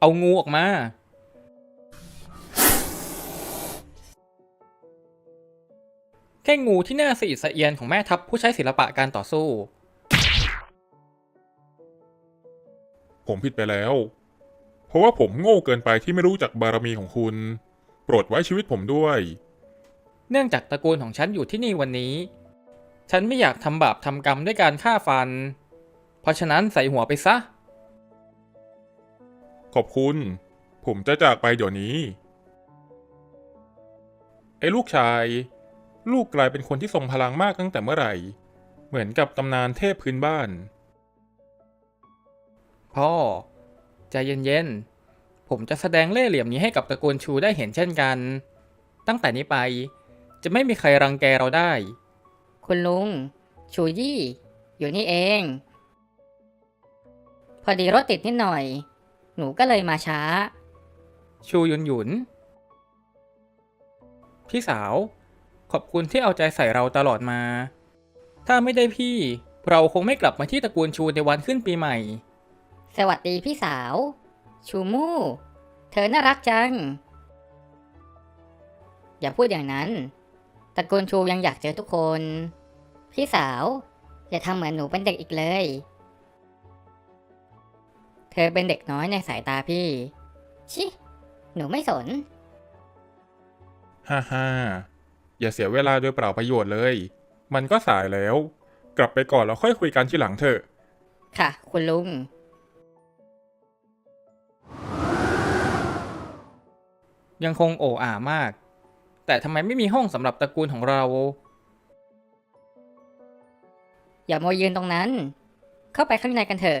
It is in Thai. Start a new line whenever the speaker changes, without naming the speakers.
เอางูออกมา แค่งูที่น่าสะอิดสะเอียนของแม่ทัพผู้ใช้ศิลปะการต่อสู้
ผมผิดไปแล้ว เพราะว่าผมโง่เกินไปที่ไม่รู้จักบารมีของคุณ โปรดไว้ชีวิตผมด้วย
เนื่องจากตระกูลของฉันอยู่ที่นี่วันนี้ ฉันไม่อยากทำบาปทำกรรมด้วยการฆ่าฟัน เพราะฉะนั้นใส่หัวไปซะ
ขอบคุณ ผมจะจากไปเดี๋ยวนี้ ไอ้ลูกชาย ลูกกลายเป็นคนที่ทรงพลังมากตั้งแต่เมื่อไหร่ เหมือนกับตำนานเทพพื้นบ้าน
พ่อ ใจเย็นๆ ผมจะแสดงเล่ห์เหลี่ยมนี้ให้กับตระกูลชูได้เห็นเช่นกัน ตั้งแต่นี้ไป จะไม่มีใครรังแกเราได้
คุณลุง ชูยี่ อยู่นี่เอง พอดีรถติดนิดหน่อย หนูก็เลยมาช้า
ชูหยุนหยุน พี่สาว ขอบคุณที่เอาใจใส่เราตลอดมา ถ้าไม่ได้พี่ เราคงไม่กลับมาที่ตระกูลชูในวันขึ้นปีใหม่
สวัสดีพี่สาว ชูมู่ เธอน่ารักจัง อย่าพูดอย่างนั้น ตระกูลชูยังอยากเจอทุกคน พี่สาว อย่าทำเหมือนหนูเป็นเด็กอีกเลยเธอเป็นเด็กน้อยในสายตาพี่ ชิ หนูไม่สน
ฮ่าฮ่าอย่าเสียเวลาโดยเปล่าประโยชน์เลย มันก็สายแล้ว กลับไปก่อนแล้วค่อยคุยกันทีหลังเถอะ
ค่ะ คุณลุง
ยังคงโอ้อามาก แต่ทำไมไม่มีห้องสำหรับตระกูลของเรา
อย่าโมวยืนตรงนั้น เข้าไปข้างในกันเถอะ